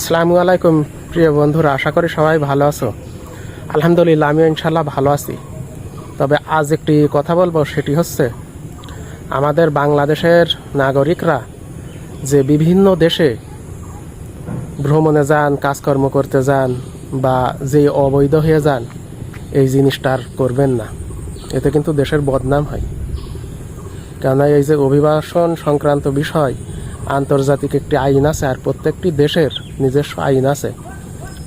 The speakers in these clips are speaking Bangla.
আসসালামু আলাইকুম, প্রিয় বন্ধুরা, আশা করি সবাই ভালো আছো। আলহামদুলিল্লাহ, আমিও ইনশাল্লাহ ভালো আছি। তবে আজ একটি কথা বলব, সেটি হচ্ছে, আমাদের বাংলাদেশের নাগরিকরা যে বিভিন্ন দেশে ভ্রমণে যান, কাজকর্ম করতে যান, বা যে অবৈধ হয়ে যান, এই জিনিসটা আর করবেন না। এতে কিন্তু দেশের বদনাম হয়। কেননা এই যে অভিবাসন সংক্রান্ত বিষয় আন্তর্জাতিক একটি আইন আছে আর প্রত্যেকটি দেশের নিজস্ব আইন আছে।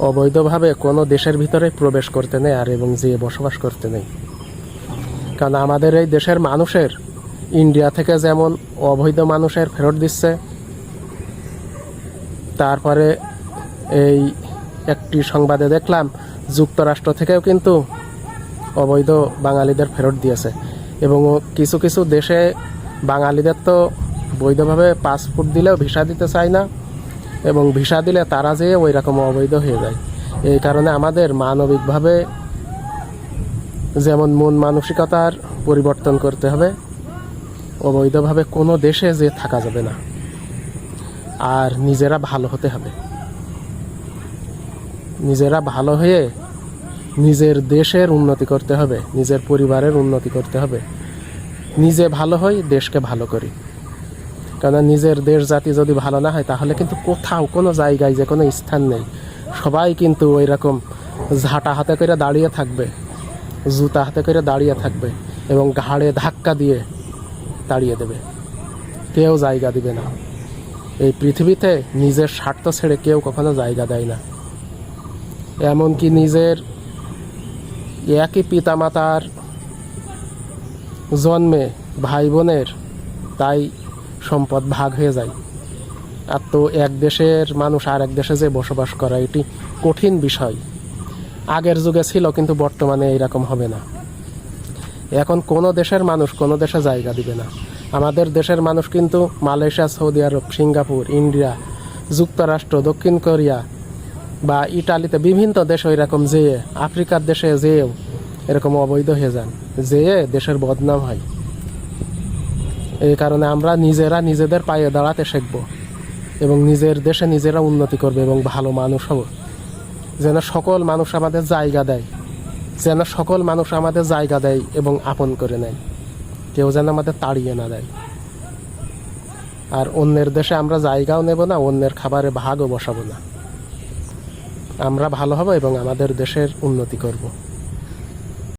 অবৈধভাবে কোনো দেশের ভিতরে প্রবেশ করতে নেই আর এবং যে বসবাস করতে নেই। কারণ আমাদের এই দেশের মানুষের ইন্ডিয়া থেকে যেমন অবৈধ মানুষের ফেরত দিচ্ছে, তারপরে এই একটি সংবাদে দেখলাম, যুক্তরাষ্ট্র থেকেও কিন্তু অবৈধ বাঙালিদের ফেরত দিয়েছে। এবং কিছু কিছু দেশে বাঙালিদের তো বৈধভাবে পাসপোর্ট দিলেও ভিসা দিতে চায় না এবং ভিসা দিলে তারা যেয়ে ওই রকম অবৈধ হয়ে যায়। এই কারণে আমাদের মানবিকভাবে যেমন মন মানসিকতার পরিবর্তন করতে হবে, অবৈধভাবে কোনো দেশে যে থাকা যাবে না। আর নিজেরা ভালো হতে হবে। নিজেরা ভালো হয়ে নিজের দেশের উন্নতি করতে হবে, নিজের পরিবারের উন্নতি করতে হবে। নিজে ভালো হই, দেশকে ভালো করি। কেন নিজের দেশ জাতি যদি ভালো না হয়, তাহলে কিন্তু কোথাও কোনো জায়গায় যে কোনো স্থান নেই। সবাই কিন্তু ওই রকম ঝাঁটা হাতে করে দাঁড়িয়ে থাকবে, জুতা হাতে করে দাঁড়িয়ে থাকবে এবং ঘাড়ে ধাক্কা দিয়ে দাঁড়িয়ে দেবে। কেউ জায়গা দিবে না। এই পৃথিবীতে নিজের স্বার্থ ছেড়ে কেউ কখনো জায়গা দেয় না। এমনকি নিজের একই পিতামাতার জন্মে ভাই বোনের তাই সম্পদ ভাগ হয়ে যায়। আর তো এক দেশের মানুষ আর এক দেশে যে বসবাস করা, এটি কঠিন বিষয়। আগের যুগে ছিল, কিন্তু বর্তমানে এইরকম হবে না। এখন কোনো দেশের মানুষ কোনো দেশে জায়গা দিবে না। আমাদের দেশের মানুষ কিন্তু Malaysia, Saudi Arab, Singapore, India, যুক্তরাষ্ট্র, দক্ষিণ কোরিয়া বা ইটালিতে বিভিন্ন দেশ ওই রকম যেয়ে, আফ্রিকার দেশে যেয়েও এরকম অবৈধ হয়ে যান, যেয়ে দেশের বদনাম হয়। এই কারণে আমরা নিজেরা নিজেদের পায়ে দাঁড়াতে শিখব এবং নিজের দেশে নিজেরা উন্নতি করবে এবং ভালো মানুষ হব। যেন সকল মানুষ আমাদের জায়গা দেয়, যেন সকল মানুষ আমাদের জায়গা দেয় এবং আপন করে নেয়। কেউ যেন আমাদের তাড়িয়ে না দেয়। আর অন্যের দেশে আমরা জায়গাও নেব না, অন্যের খাবারে ভাগও বসাবো না। আমরা ভালো হব এবং আমাদের দেশের উন্নতি করব।